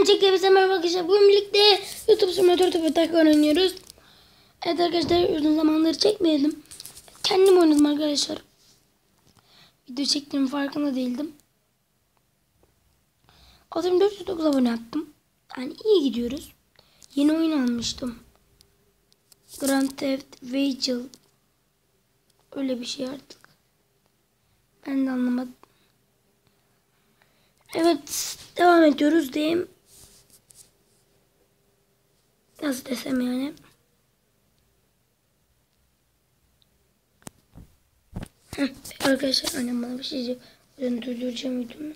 Öncelikle merhaba arkadaşlar. Bugün birlikte YouTube Simulator Top Attack oynuyoruz. Evet arkadaşlar uzun zamanları çekmeyelim. Kendim oynadım arkadaşlar. Video çektiğim farkında değildim. Adım 409 abone yaptım. Yani iyi gidiyoruz. Yeni oyun almıştım. Grand Theft Vehicle. Öyle bir şey artık. Ben de anlamadım. Evet devam ediyoruz diyeyim. Nasıl desem yani. Heh, arkadaşlar annem bir şey diyor. Yüzden durduracağım videomu.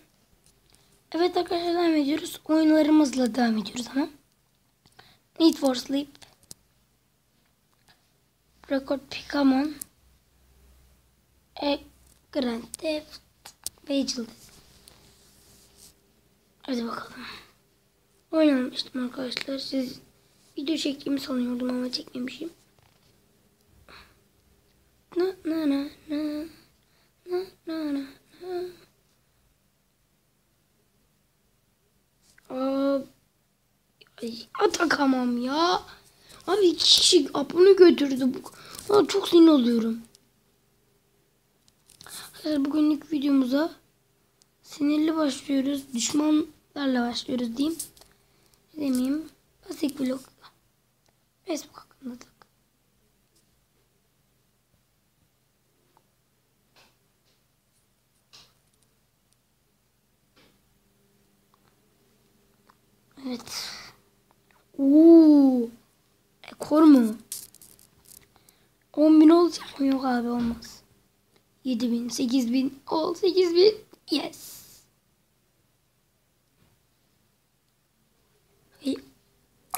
Evet arkadaşlar devam ediyoruz. Oyunlarımızla devam ediyoruz ama. Need for Sleep. Record Pokemon. E, Grand Theft Vehicle. Hadi bakalım. Oynamıştım arkadaşlar. Siz video çektiğimi sanıyordum ama çekmemişim. Na na na na na na na na. Ay, atakamam ya. Abi kişi apını götürdü. Bu. Aa, çok sinir oluyorum. Arkadaşlar bugünlük videomuza sinirli başlıyoruz. Düşmanlarla başlıyoruz diyeyim. Demeyeyim. Basit vlog. Facebook hakkında da. Evet. Oo. Ekor mu? 10 bin olacak mı? Yok abi olmaz. 7 bin, 8 bin, ol 8 bin. Yes. Ay,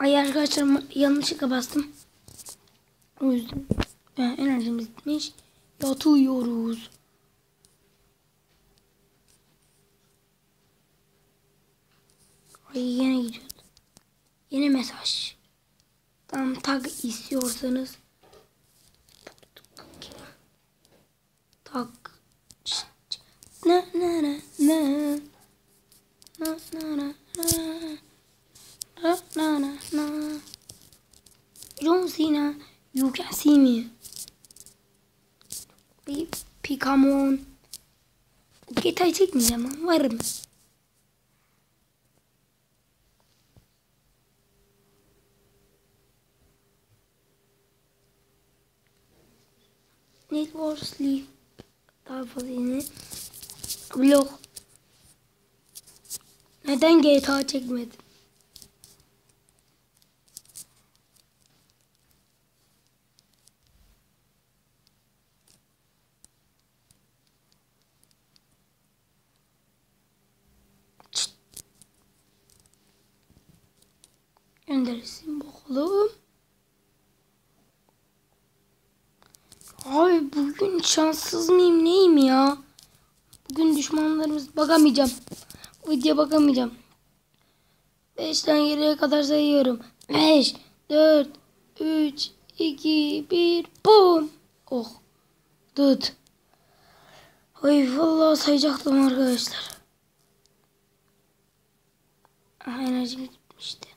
ay arkadaşlar yanlışlıkla bastım. O yüzden yani enerjimiz bitmiş. Yatıyoruz. Ay yine gidiyordu. Yine mesaj. Tam tag istiyorsanız yaparım. Need for sleep tarafı yeni blok. Neden GTA çekmedim? Gönderirsin bakalım. Abi bugün şanssız mıyım neyim ya? Bugün düşmanlarımız bakamayacağım. Bu videoya bakamayacağım. 5'ten geriye kadar sayıyorum. 5, 4, 3, 2, 1, bum. Oh. Tut. Ay vallahi sayacaktım arkadaşlar. Enerjim bitmişti.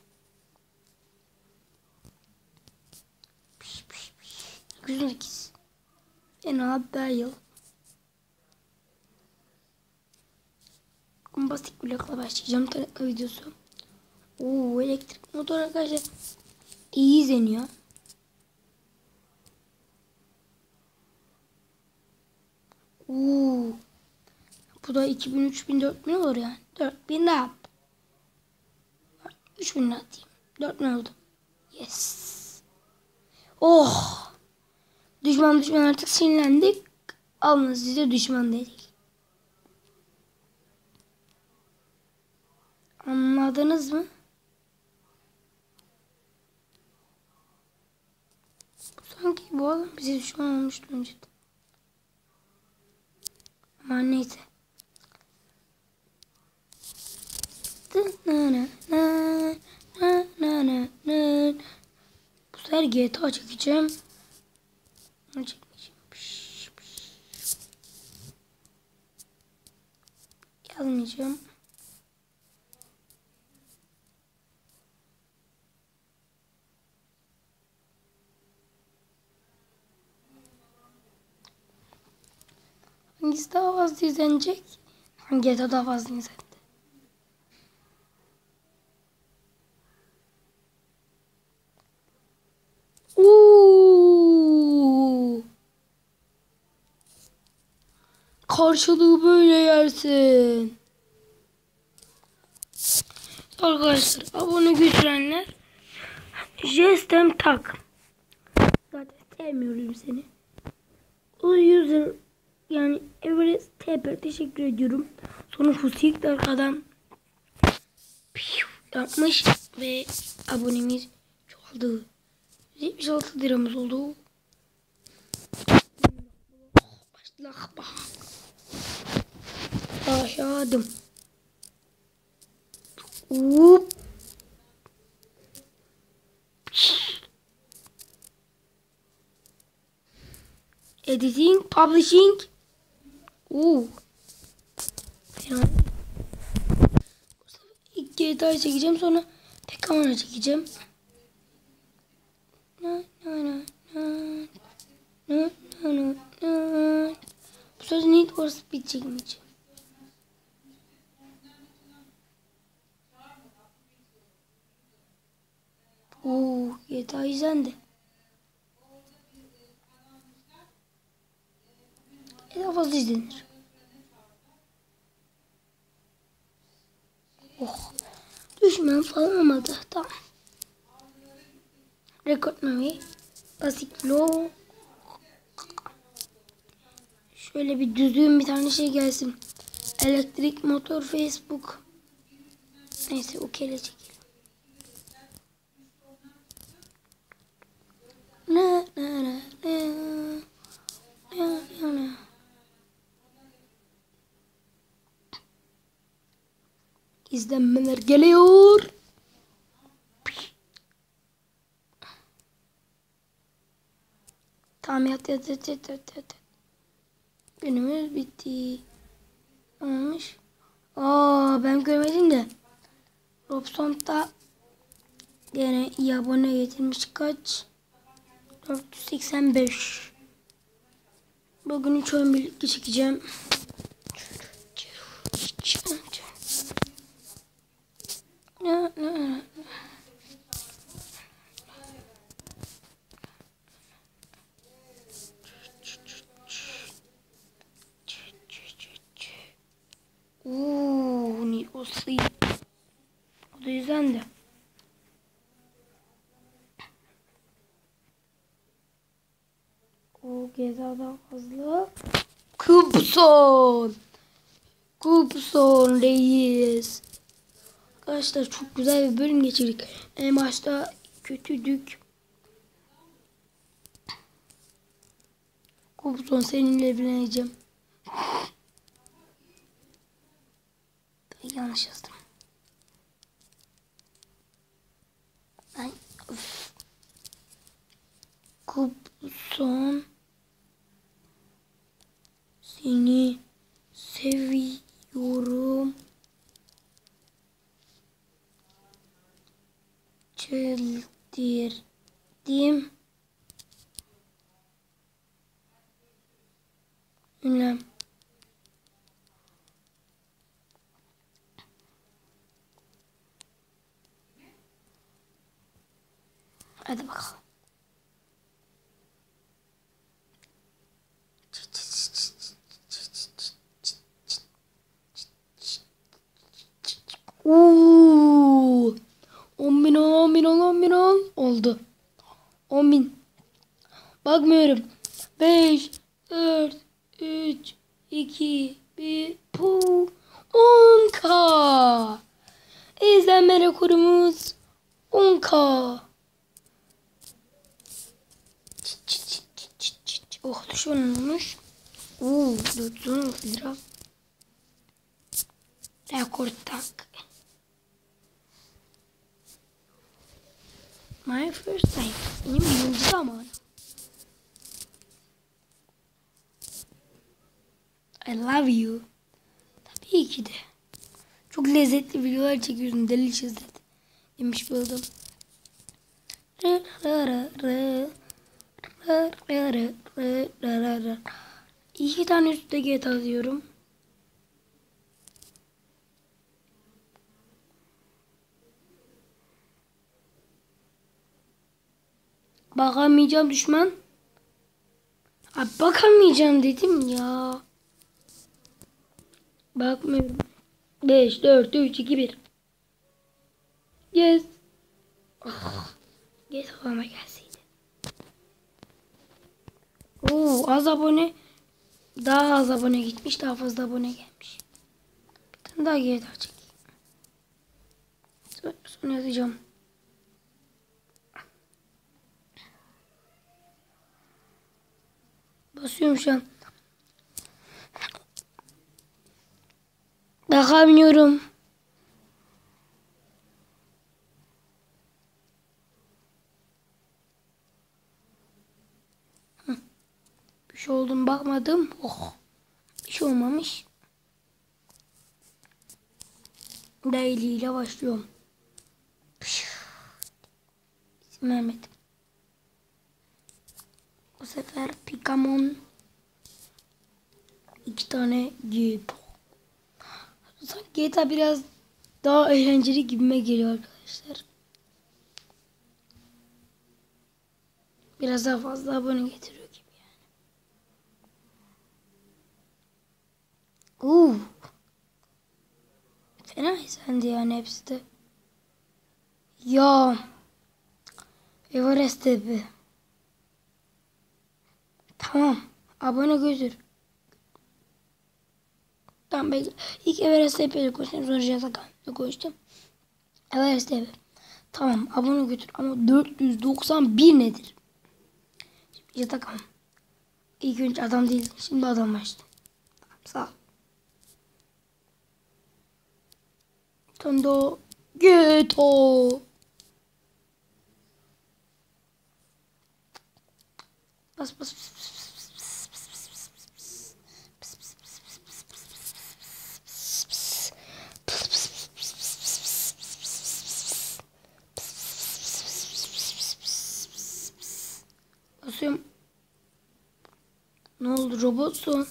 108. Fena değil. Bombastik blokla başlayacağım tanıtma videosu. Oo elektrik motor arkadaşlar iyi izleniyor. Oo. Bu da 2000, 3000, 4000 olur yani. 4000 de yap. 3000 atayım. 4000 oldu. Yes. Oh. Düşman düşman artık sinirlendik. Alın size düşman dedik. Anladınız mı? Sanki bu adam bize düşman olmuştu önceden. Ama neyse. Bu sefer GTA çekeceğim. Çekmeyeceğim. Yazmayacağım. Hangisi daha fazla izlenecek? Hangi daha fazla izlendi? Oo! Karşılığı böyle yersin. Arkadaşlar abone götürenler Jestem tak. Zaten sevmiyorum seni. O user yani Everest TP teşekkür ediyorum. Sonra Husik de arkadan yapmış ve abonemiz çoğaldı. 76 liramız oldu. Başlak bak. Başladım. Whoop. Editing, publishing. Oo. Yani ilk GTA çekeceğim sonra tek amana çekeceğim. Na na na na na na na na. Bu söz Need for Speed çekmeyeceğim. Oo, GTA izlendi. Daha fazla izlenir. Oh. Düşman falan olmadı. Tamam. Rekord memory. Basic low. Şöyle bir düzgün bir tane şey gelsin. Elektrik motor Facebook. Neyse okeyle çekelim. Na na na na. Na na na. İzlenmeler geliyor. Tamam yat. Günümüz bitti. Olmuş. Aa ben görmedim de. Robson'da gene iyi abone getirmiş kaç? 485. Bugün 3 oyun birlikte çekeceğim. Ne ne ne. Uuu, ni o sleep. O da izlendi. O Geza'dan fazla. Kupson. Kupson reis. Arkadaşlar çok güzel bir bölüm geçirdik. En başta kötüdük. Kupson seninle evleneceğim. Yanlış yazdım. Of. Kupson seni seviyorum. Çıldirdim. Ünlem. Hadi bakalım. Uuu. 10 bin ol, 10 bin ol, 10 bin ol. Oldu. 10 bin. Bakmıyorum. 5, 4, 3, 2, 1, pu. 10k. İzlenme rekorumuz 10k. Oh düşman olmuş. Oo 416 lira. Rekor. My first time. Benim birinci zamanım. I love you. Tabii ki de. Çok lezzetli videolar çekiyorsun. Delicious. Demiş bir adam. Rı rı rı rı. İki tane üstte GTA diyorum. Bakamayacağım düşman. Abi bakamayacağım dedim ya. Bakmıyorum. 5, 4, 3, 2, 1. Yes. Oh. Yes olama gelseydi. Oo, az abone. Daha az abone gitmiş. Daha fazla abone gelmiş. Bir tane daha geri daha çekeyim. Sonra, yazacağım. Basıyorum şu an. Bakamıyorum. Hı. Bir şey oldu mu bakmadım. Oh. Bir olmamış. Daily ile başlıyorum. Mehmet. Bu sefer Pikamon iki tane GTA. Sanki GTA biraz daha eğlenceli gibime geliyor arkadaşlar. Biraz daha fazla abone getiriyor gibi yani. Uuu. Fena esendi yani hepsi de. Ya. Everest tepe. Tamam. Abone götür. Tamam bekle. İlk Everest tepeyle konuştum. Sonra Jatakan'la konuştum. Everest tepe. Tamam abone götür. Ama 491 nedir? Şimdi. İlk önce adam değil. Şimdi adamlaştı. Tamam sağ ol. Tondo. Geto. Bas bas bas. Basıyorum. Ne oldu robotsun?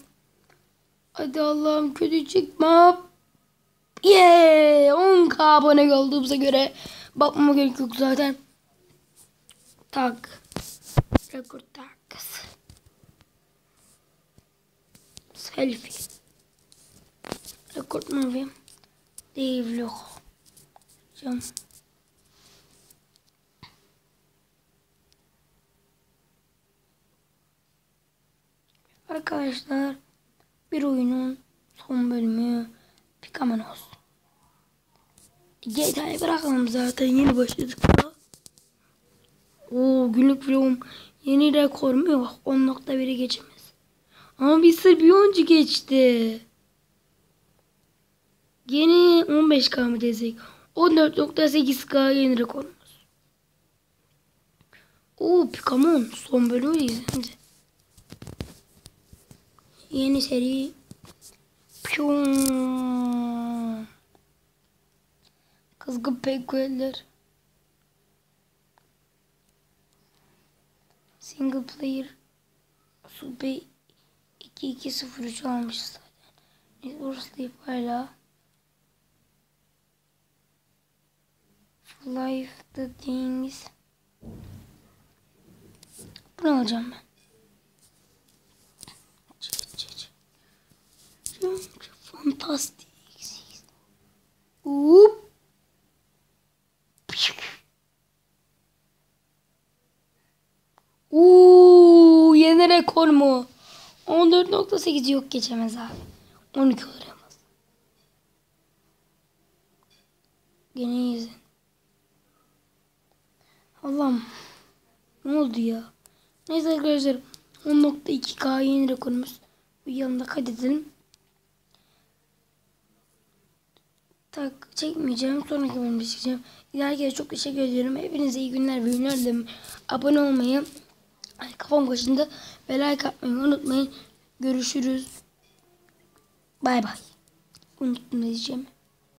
Hadi Allah'ım kötü çıkma. Yeah! 10k abone olduğumuza göre bakmama gerek yok zaten. Tak. Rekord takası. Selfie. Rekord movie. Değil vlog. Cam. Arkadaşlar bir oyunun son bölümü Pikaman olsun. GTA'yı bırakalım zaten yeni başladık daha. Oo günlük vlogum yeni rekor mu yok 10.1'i geçemez. Ama bir sır bir önce geçti. Yeni 15K mı desek? 14.8K yeni rekorumuz. Oo Pikaman son bölümü izlendi. Yeni seri Piyon. Kızgın penguenler. Single player Super 2203 almış zaten. Need for Sleep hala. Life the Things. Bunu alacağım ben. Fantastik. Up. Uuu yeni rekor mu? 14.8 yok geçemez abi. 12 olur en fazla. Gene iyisin. Allah'ım. Ne oldu ya? Neyse arkadaşlar. 10.2K yeni rekorumuz. Bu yanında kaydedelim. Tak çekmeyeceğim. Sonraki bölümde çekeceğim. İleride çok teşekkür ediyorum. Hepinize iyi günler ve günler dilerim. Abone olmayı, ay, kafam başında ve like unutmayın. Görüşürüz. Bay bay. Unuttum ne diyeceğim.